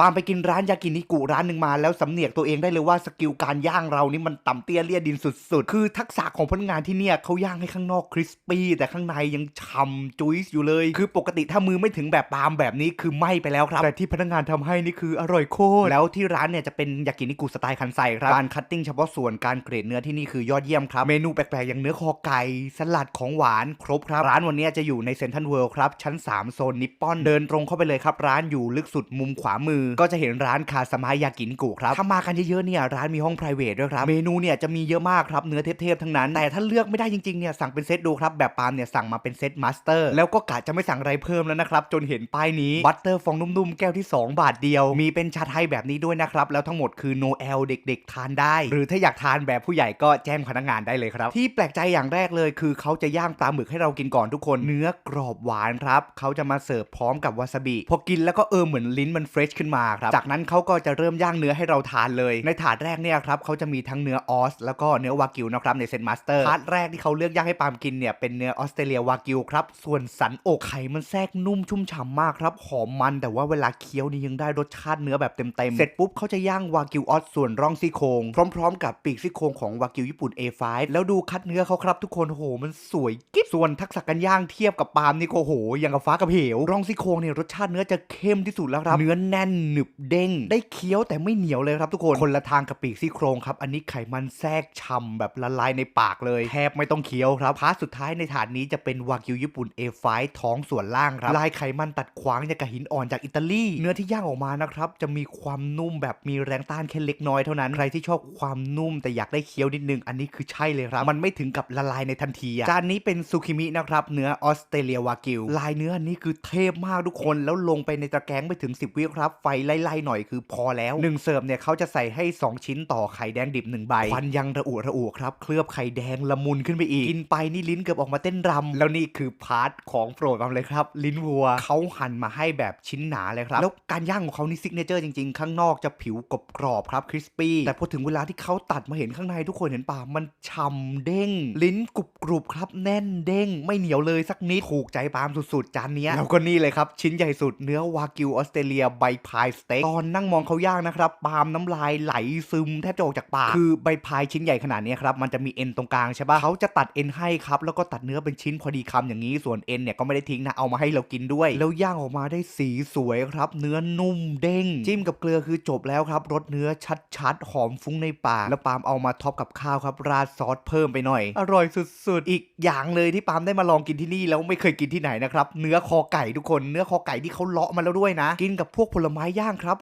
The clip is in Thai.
ปาล์มไปกินร้านยากินิกุร้านหนึ่งมาแล้วสำเนียกตัวเองได้เลยว่าสกิลการย่างเรานี่มันต่ำเตี้ยเลี่ยดินสุดๆ คือทักษะของพนักงานที่เนี่ยเขาย่างให้ข้างนอกคริสปี้แต่ข้างในยังฉ่ำจุยส์อยู่เลย คือปกติถ้ามือไม่ถึงแบบปาล์มแบบนี้คือไหม้ไปแล้วครับ แต่ที่พนักงานทำให้นี่คืออร่อยโคตร แล้วที่ร้านเนี่ยจะเป็นยากินิกุสไตล์คันไซครับการคัตติ้งเฉพาะส่วนการเกรดเนื้อที่นี่คือยอดเยี่ยมครับเมนูแปลกๆอย่างเนื้อคอไก่สลัดของหวานครบครับร้านวันนี้จะอยู่ในเซ็นทรัลเวิลด์ครับชั้น 3 โซนนิปปอนเดินตรงเข้าไปเลยครับร้านอยู่ลึกสุดมุมขวามือก็จะเห็นร้านคาสมายากินิกุครับถ้ามากันเยอะๆเนี่ยร้านมีห้อง p r i v a t ด้วยครับ เมนูเนี่ยจะมีเยอะมากครับเนื้อเทพๆทั้งนั้น แต่ถ้าเลือกไม่ได้จริงๆเนี่ยสั่งเป็นเซตดูครับ แบบปาล์มเนี่ยสั่งมาเป็นเซตมาสเตอร์แล้วก็กะจะไม่สั่งอะไรเพิ่มแล้วนะครับ จนเห็นป้ายนี้บัตเตอร์ฟองนุ่มๆแก้วที่ 2 บาทเดียว มีเป็นชาไทยแบบนี้ด้วยนะครับ แล้วทั้งหมดคือโนแอลเด็กๆ ทานได้ หรือถ้าอยากทานแบบผู้ใหญ่ก็แจ้งพนักงานได้เลยครับ ที่แปลกใจอย่างแรกเลย คือเขาจะย่างปลาหมึกให้เรากินก่อนทุกคน เนื้อกรอบหวานครับเขาจะมาเสิร์ฟพร้อมกับวาซาบิพอกินแล้วก็เออเหมือนลิ้นมันเฟรชขึ้นมาครับ จากนั้นเขาก็จะเริ่มย่างเนื้อให้เราทานเลย ในถาดแรกเนี่ยครับเขาจะมีทั้งเนื้อออสแล้วก็เนื้อวากิวนะครับในเซนมาสเตอร์ถาดแรกที่เขาเลือกย่างให้ปาล์มกินเนี่ยเป็นเนื้อออสเตรเลียวากิวครับส่วนสันอกไข่มันแทรกนุ่มชุ่มฉ่ำมากครับหอมมันแต่ว่าเวลาเคี้ยวนี่ยังได้รสชาติเนื้อแบบเต็มๆเสร็จปุ๊บเขาจะย่างวากิวออสส่วนร่องซี่โครงพร้อม ๆ กับปีกซี่โครงของวากิวญี่ปุ่น A5 แล้วดูคัดเนื้อเขาครับทุกคนโอ้โหมันสวยกิ๊บส่วนทักษะการย่างเทียบกับปาล์มนี่โอ้โหอย่างกับฟ้ากับเหวร่องซี่โครงเนี่ยรสชาติเนื้อจะเข้มที่สุดแล้วครับเนื้อแน่นหนึบเด้ง ได้เคี้ยวแต่ไม่เหนียวเลยครับทุกคน คนละทางกับปีกซี่โครงครับ อันนี้ไขมันแทรกฉ่ำแบบละลายในปากเลย แทบไม่ต้องเคี้ยวครับพาร์ทสุดท้ายในถาดนี้จะเป็นวากิวญี่ปุ่น A5 ท้องส่วนล่างครับ ลายไขมันตัดขวางอย่างกับหินอ่อนจากอิตาลี เนื้อที่ย่างออกมานะครับ จะมีความนุ่มแบบมีแรงต้านแค่เล็กน้อยเท่านั้น ใครที่ชอบความนุ่มแต่อยากได้เคี้ยวนิดนึง อันนี้คือใช่เลยครับ มันไม่ถึงกับละลายในทันทีอะจานนี้เป็นซูคิมินะครับเนื้อออสเตรเลียวากิว ลายเนื้ออันนี้คือเทพมากทุกคน แล้วลงไปในตะแกรงไม่ถึง 10 วิครับ ไฟไล่ๆหน่อยคือพอแล้วหนึ่งเสิร์ฟเนี่ยเขาจะใส่ให้ 2 ชิ้นต่อไข่แดงดิบ1ใบควันยังระอุระอุครับเคลือบไข่แดงละมุนขึ้นไปอีกกินไปนี่ลิ้นเกือบออกมาเต้นรำแล้วนี่คือพาร์ทของโปรดผมเลยครับ ลิ้นวัวเขาหั่นมาให้แบบชิ้นหนาเลยครับ แล้วการย่างของเขานี่ซิกเนเจอร์จริงๆ ข้างนอกจะผิวกรอบกรอบๆครับคริสปี้แต่พอถึงเวลาที่เขาตัดมาเห็นข้างในทุกคนเห็นป่ามันฉ่ำเด้ง ลิ้นกรุบกรุบๆครับแน่นเด้ง ไม่เหนียวเลยสักนิดถูกใจปาล์มสุดๆจานเนี้ยแล้วก็นี่เลยครับชิ้นใหญ่สุดเนื้อวากิวออสเตรเลียใบพายสเต็กตอนนั่งมองเขาย่างนะครับปาล์มน้ำลายไหลซึมแทบจะออกจากปากคือใบพายชิ้นใหญ่ขนาดเนี้ยครับมันจะมีเอ็นตรงกลางใช่ปะเขาจะตัดเอ็นให้ครับแล้วก็ตัดเนื้อเป็นชิ้นพอดีคำอย่างนี้ส่วนเอ็นเนี่ยก็ไม่ได้ทิ้งนะเอามาให้เรากินด้วย แล้วย่างออกมาได้สีสวยครับ เนื้อนุ่มเด้ง จิ้มกับเกลือคือจบแล้วครับรสเนื้อชัดๆหอมฟุ้งในปากแล้วปาล์มเอามาท็อปกับข้าวครับราดซอสเพิ่มไปหน่อย อร่อยสุดๆ อีกอย่างเลยที่ปาล์มได้มาลองกินที่นี่แล้วไม่เคยกินที่ไหนนะครับเนื้อคอไก่ทุกคนเนื้อคอไก่ที่เขาเลาะมาแล้วด้วยนะ กินกับพวกผลไม้ย่างครับ